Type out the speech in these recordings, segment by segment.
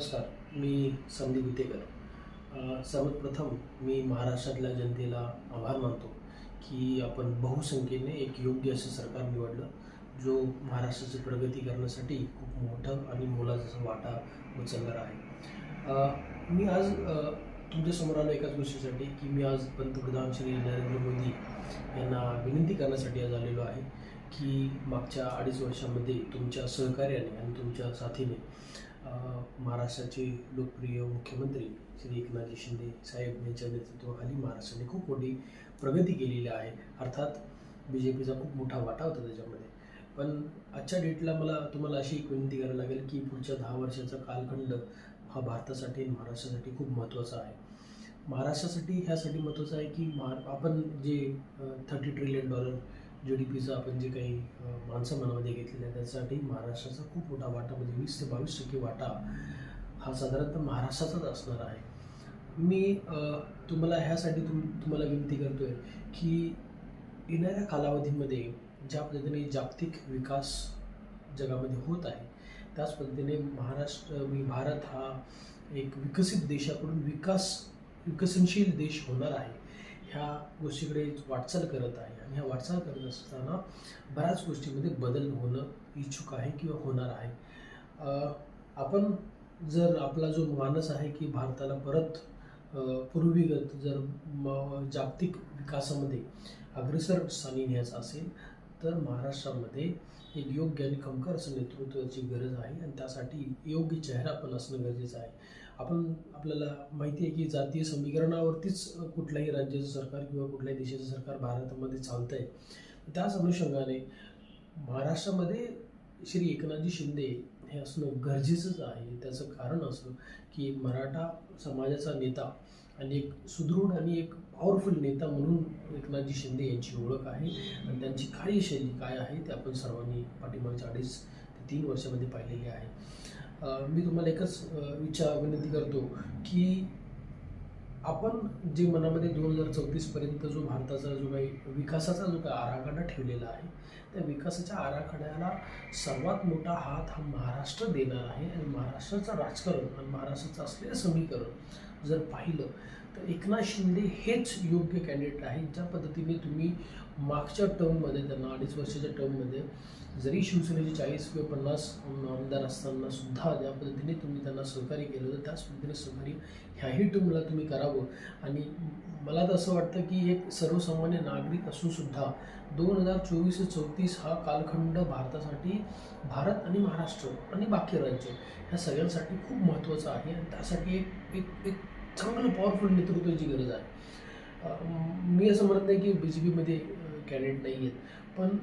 नमस्कार मी संदीप वितेकर सर्वप्रथम मी महाराष्ट्रातल्या जनतेला आभार मानतो की आपण बहुसंख्येने एक योग्य असं सरकार निवडलं जो महाराष्ट्राची प्रगती करण्यासाठी खूप मोठं आणि मोलाचा वाटा उचलणार आहे. मी आज तुमच्यासमोर आलो एकाच गोष्टीसाठी की मी आज पंतप्रधान श्री नरेंद्र मोदी यांना विनंती करण्यासाठी आज आलेलो आहे की मागच्या अडीच वर्षामध्ये तुमच्या सहकार्याने आणि तुमच्या साथीने महाराष्ट्राचे लोकप्रिय मुख्यमंत्री श्री एकनाथजी शिंदे साहेब यांच्या नेतृत्वाखाली महाराष्ट्राने खूप मोठी प्रगती केलेली आहे. अर्थात बी जे पीचा खूप मोठा वाटा होता त्याच्यामध्ये. पण आजच्या डेटला मला तुम्हाला अशी एक विनंती करायला लागेल की पुढच्या दहा वर्षाचा कालखंड हा भारतासाठी आणि महाराष्ट्रासाठी खूप महत्त्वाचा आहे. महाराष्ट्रासाठी ह्यासाठी महत्त्वाचं आहे की महा आपण जे thirty trillion dollar G D पीचं आपण जे काही माणसं मनामध्ये घेतलेलं आहे त्यासाठी महाराष्ट्राचा खूप मोठा वाटा म्हणजे वीस ते बावीस टक्के वाटा हा साधारणतः महाराष्ट्राचाच असणार आहे. मी तुम्हाला ह्यासाठी तुम तुम्हाला विनंती करतो आहे की येणाऱ्या कालावधीमध्ये ज्या पद्धतीने जागतिक विकास जगामध्ये होत आहे त्याच पद्धतीने महाराष्ट्र मी भारत हा एक विकसित देशाकडून विकास विकसनशील देश होणार आहे. ह्या गोष्टीकडे वाटचाल करत आहे आणि ह्या वाटचाल करत असताना बऱ्याच गोष्टीमध्ये बदल होणं इच्छुक आहे किंवा होणार आहे. आपण जर आपला जो मानस आहे की भारताला परत पूर्वीगत जर जागतिक विकासामध्ये अग्रेसर स्थानी न्यायचं असेल तर महाराष्ट्रामध्ये एक योग्य आणि खमकर असं नेतृत्वाची गरज आहे आणि त्यासाठी योग्य चेहरा पण असणं गरजेचं आहे. आपण आपल्याला माहिती आहे की जातीय समीकरणावरतीच कुठल्याही राज्याचं सरकार किंवा कुठल्याही देशाचं सरकार भारतामध्ये चालतं आहे त्याच अनुषंगाने महाराष्ट्रामध्ये श्री एकनाथजी शिंदे हे असणं गरजेचंच आहे. त्याचं कारण असं की एक मराठा समाजाचा नेता आणि एक सुदृढ आणि एक पॉवरफुल नेता म्हणून एकनाथजी शिंदे यांची ओळख आहे. आणि त्यांची कार्यशैली काय आहे ते आपण सर्वांनी पाठीमागच्या अडीच ते तीन वर्षामध्ये पाहिलेली आहे. मी तुम्हाला एकच विचार विनंती करतो की आपण जे मनामध्ये दोन हजार चौतीसपर्यंत जो भारताचा जो काही विकासाचा जो काही आराखडा ठेवलेला आहे त्या विकासाच्या आराखड्याला सर्वात मोठा हात हा महाराष्ट्र देणार आहे. आणि महाराष्ट्राचं राजकारण आणि महाराष्ट्राचं असलेलं समीकरण जर पाहिलं तर एकनाथ शिंदे हेच योग्य कॅन्डिडेट आहे. ज्या पद्धतीने तुम्ही मागच्या टर्ममध्ये त्यांना अडीच वर्षाच्या टर्ममध्ये जरी शिवसेनेचे चाळीस किंवा पन्नास आमदार असताना सुद्धा ज्या पद्धतीने तुम्ही त्यांना सहकार्य केलं होतं त्याच पद्धतीने सहकार्य ह्याही टर्मला तुम्ही करावं. आणि मला तर असं वाटतं की एक सर्वसामान्य नागरिक असून सुद्धा दोन हजार चोवीस ते चौतीस हा कालखंड भारतासाठी भारत आणि महाराष्ट्र आणि बाकी राज्य ह्या सगळ्यांसाठी खूप महत्त्वाचं आहे. आणि त्यासाठी एक एक एक चांगलं पॉवरफुल नेतृत्वाची गरज आहे. मी असं म्हणत नाही की बी जे पीमध्ये कॅन्डिडेट नाही आहेत. पण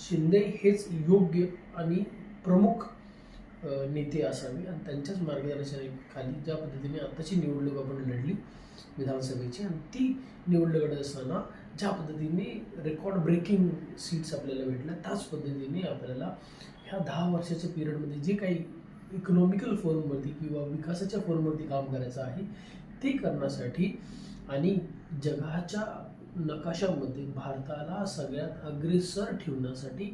शिंदे हेच योग्य आणि प्रमुख नेते असावे आणि त्यांच्याच मार्गदर्शनाखाली ज्या पद्धतीने आताची निवडणूक आपण लढली विधानसभेची आणि ती निवडणूक लढत असताना ज्या पद्धतीने रेकॉर्ड ब्रेकिंग सीट्स आपल्याला भेटल्या त्याच पद्धतीने आपल्याला ह्या दहा वर्षाच्या पिरियडमध्ये जे काही इकॉनॉमिकल फोरमवरती किंवा विकासाच्या फोरमवरती काम करायचं आहे ते करण्यासाठी आणि जगाच्या नकाशामध्ये भारताला सगळ्यात अग्रेसर ठेवण्यासाठी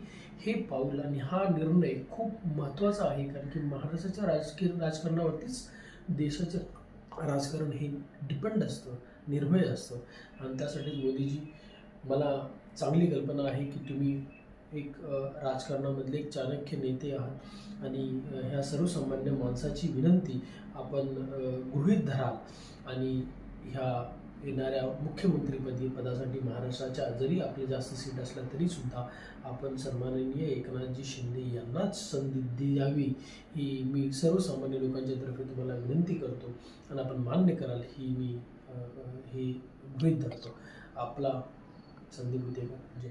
हे पाऊल आणि हा निर्णय खूप महत्त्वाचा आहे. कारण की महाराष्ट्राच्या राजकीय राजकारणावरतीच देशाचं राजकारण हे डिपेंड असतं निर्भय असतं. आणि त्यासाठी मोदीजी मला चांगली कल्पना आहे की तुम्ही एक राजकारणामधले एक चाणक्य नेते आहात. आणि ह्या सर्वसामान्य माणसाची विनंती आपण गृहीत धराल. आणि ह्या येणाऱ्या मुख्यमंत्रीपदी पदासाठी महाराष्ट्राच्या जरी आपली जास्त सीट असल्या तरी सुद्धा आपण सन्माननीय एकनाथजी शिंदे यांनाच संधी द्यावी ही मी सर्वसामान्य लोकांच्या तर्फे तुम्हाला विनंती करतो. आणि आपण मान्य कराल ही मी हे गृहित गृहीत धरतो. आपला संदीप वितेकर जय